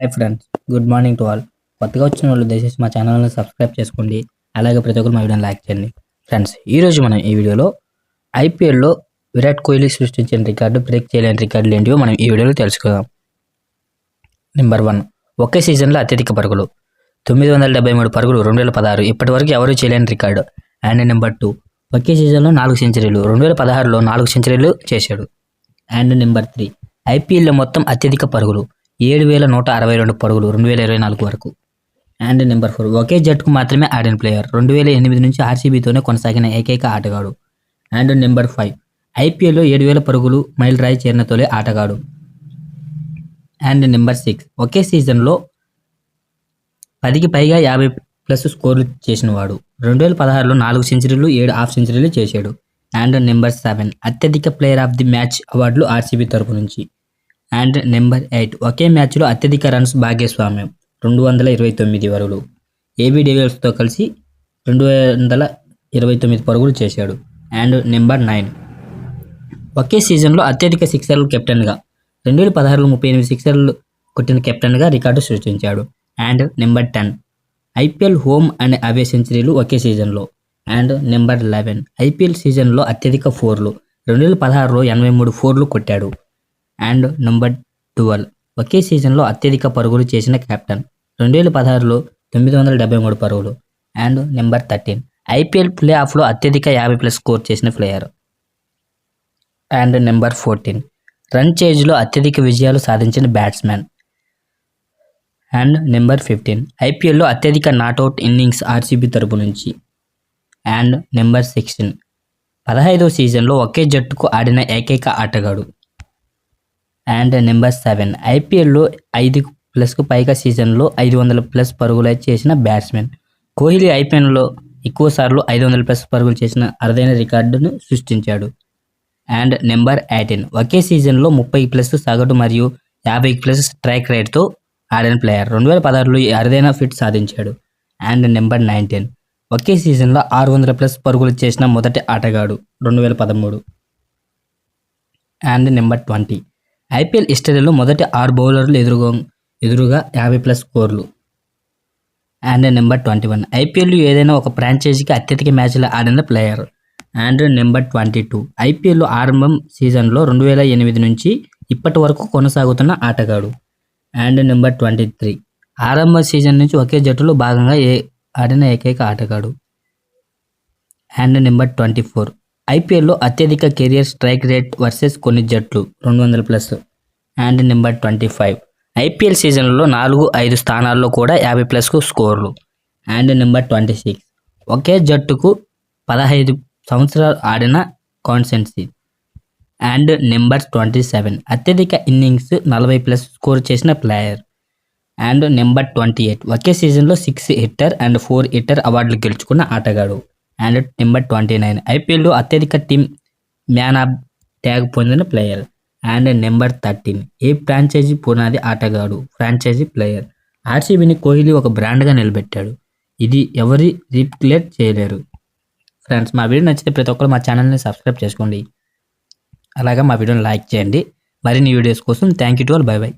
Hi friends good morning to all కొత్తగా వచ్చిన వాళ్ళు దయచేసి మా ఛానల్ని సబ్స్క్రైబ్ చేసుకోండి. అలాగే ప్రతి ఒక్కరు మా వీడియోని లైక్ చేయండి. ఫ్రెండ్స్ ఈరోజు మనం ఈ వీడియోలో ఐపీఎల్లో విరాట్ కోహ్లీ సృష్టించిన రికార్డు బ్రేక్ చేయలేని రికార్డులు ఏంటివో మనం ఈ వీడియోలో తెలుసుకుందాం. నెంబర్ వన్ ఒకే సీజన్లో అత్యధిక పరుగులు. తొమ్మిది వందల డెబ్బై మూడు పరుగులు రెండు వేల పదహారు ఇప్పటి వరకు ఎవరూ చేయలేని రికార్డు. అండ్ నెంబర్ టూ ఒకే సీజన్లో నాలుగు సెంచరీలు రెండు వేల పదహారులో నాలుగు సెంచరీలు చేశాడు. అండ్ నెంబర్ త్రీ ఐపీఎల్లో మొత్తం అత్యధిక పరుగులు. ఏడు వేల నూట అరవై రెండు పరుగులు రెండు వేల ఇరవై నాలుగు వరకు. అండ్ నెంబర్ ఫోర్ ఒకే జట్టుకు మాత్రమే ఆడిన ప్లేయర్. రెండు వేల ఎనిమిది నుంచి ఆర్సీబీతోనే కొనసాగిన ఏకైక ఆటగాడు. అండ్ నెంబర్ ఫైవ్ ఐపీఎల్లో ఏడు వేల పరుగులు మైల్ రాయి చేరిన తొలి ఆటగాడు. అండ్ నెంబర్ సిక్స్ ఒకే సీజన్లో పదికి పైగా యాభై ప్లస్ స్కోర్లు చేసినవాడు. రెండు వేల పదహారులో నాలుగు సెంచరీలు ఏడు హాఫ్ సెంచరీలు చేశాడు. అండ్ నెంబర్ సెవెన్ అత్యధిక ప్లేయర్ ఆఫ్ ది మ్యాచ్ అవార్డులు ఆర్సీబీ తరపు నుంచి. అండ్ నెంబర్ ఎయిట్ ఒకే మ్యాచ్లో అత్యధిక రన్స్ భాగ్యస్వామ్యం రెండు వందల ఇరవై తొమ్మిది వరలు. ఏబీ డేవియర్స్తో కలిసి రెండు వందల ఇరవై తొమ్మిది పరుగులు చేశాడు. అండ్ నెంబర్ నైన్ ఒకే సీజన్లో అత్యధిక సిక్సర్లు కెప్టెన్గా రెండు వేల పదహారులో ముప్పై ఎనిమిది సిక్సర్లు కొట్టిన కెప్టెన్గా రికార్డు సృష్టించాడు. And number ten IPL home and away సెంచరీలు ఒకే సీజన్లో అండ్ నెంబర్ లెవెన్ ఐపీఎల్ సీజన్లో అత్యధిక ఫోర్లు రెండు వేల పదహారులో ఎనభై మూడు ఫోర్లు కొట్టాడు. And number twelve. ఒకే సీజన్లో అత్యధిక పరుగులు చేసిన కెప్టెన్. రెండు వేల పదహారులో తొమ్మిది వందల డెబ్బై మూడు పరుగులు. And number thirteen. IPL play ఆఫ్లో అత్యధిక యాభై ప్లస్ స్కోర్ చేసిన player. And number fourteen. Run చేజ్లో అత్యధిక విజయాలు సాధించిన బ్యాట్స్మెన్. And number fifteen. ఐపీఎల్లో అత్యధిక నాట్అవుట్ ఇన్నింగ్స్ ఆర్సీబీ తరపు నుంచి. And number sixteen. పదహైదవ సీజన్లో ఒకే జట్టుకు ఆడిన ఏకైక ఆటగాడు. And number seven. ఐపీఎల్లో ఐదు ప్లస్కు పైగా సీజన్లో ఐదు వందల ప్లస్ పరుగులు చేసిన బ్యాట్స్మెన్. కోహ్లీ ఐపీఎల్లో ఎక్కువ సార్లు ఐదు వందల ప్లస్ పరుగులు చేసిన అరుదైన రికార్డును సృష్టించాడు. And number eighteen. ఒకే సీజన్లో ముప్పై ప్లస్ సగటు మరియు యాభై ప్లస్ స్ట్రైక్ రేట్తో ఆడిన ప్లేయర్. రెండు వేల పదహారులో అరుదైన ఫిట్ సాధించాడు. And number nineteen. ఒకే సీజన్లో ఆరు వందల ప్లస్ పరుగులు చేసిన మొదటి ఆటగాడు. రెండు వేల పదమూడు. And number twenty. ఐపీఎల్ హిస్టరీలో మొదటి ఆరు బౌలర్లు ఎదురుగా ఎదురుగా యాభై plus స్కోర్లు. And number twenty one. ఐపీఎల్లో ఏదైనా ఒక ఫ్రాంచైజీకి అత్యధిక మ్యాచ్లు ఆడిన player. And number twenty two. IPL ఆరంభం సీజన్లో రెండు వేల ఎనిమిది నుంచి ఇప్పటి వరకు కొనసాగుతున్న ఆటగాడు. And number twenty three. ఆరంభ సీజన్ నుంచి ఒకే జట్టులో భాగంగా ఏ ఆడిన ఏకైక ఆటగాడు. And number twenty four. ఐపీఎల్లో అత్యధిక కెరియర్ స్ట్రైక్ రేట్ వర్సెస్ కొన్ని జట్లు రెండు వందల plus and number twenty five. IPL సీజన్లో నాలుగు ఐదు స్థానాల్లో కూడా యాభై ప్లస్కు స్కోర్లు అండ్ నెంబర్ ట్వంటీ సిక్స్. ఒకే జట్టుకు పదహైదు సంవత్సరాలు ఆడిన కాన్సెన్సీ అండ్ నెంబర్ ట్వంటీ సెవెన్. అత్యధిక ఇన్నింగ్స్ నలభై ప్లస్ స్కోర్ చేసిన player and number twenty eight. ఒకే సీజన్లో six hitter and four hitter అవార్డులు గెలుచుకున్న ఆటగాడు. And number twenty nine. ఐపీఎల్లో అత్యధిక టీం మ్యాన్ ఆఫ్ ట్యాగ్ పొందిన player. And number thirteen. A franchise పునాది ఆటగాడు ఫ్రాంచైజీ ప్లేయర్? ఆర్సీబీని కోహ్లీ ఒక బ్రాండ్గా నిలబెట్టాడు. ఇది ఎవరి రీప్లేట్ చేయలేరు. ఫ్రెండ్స్ మా వీడియో నచ్చితే ప్రతి ఒక్కరు మా ఛానల్ని సబ్స్క్రైబ్ చేసుకోండి. అలాగే మా వీడియోని లైక్ చేయండి. మరిన్ని వీడియోస్ కోసం thank you to all. Bye bye.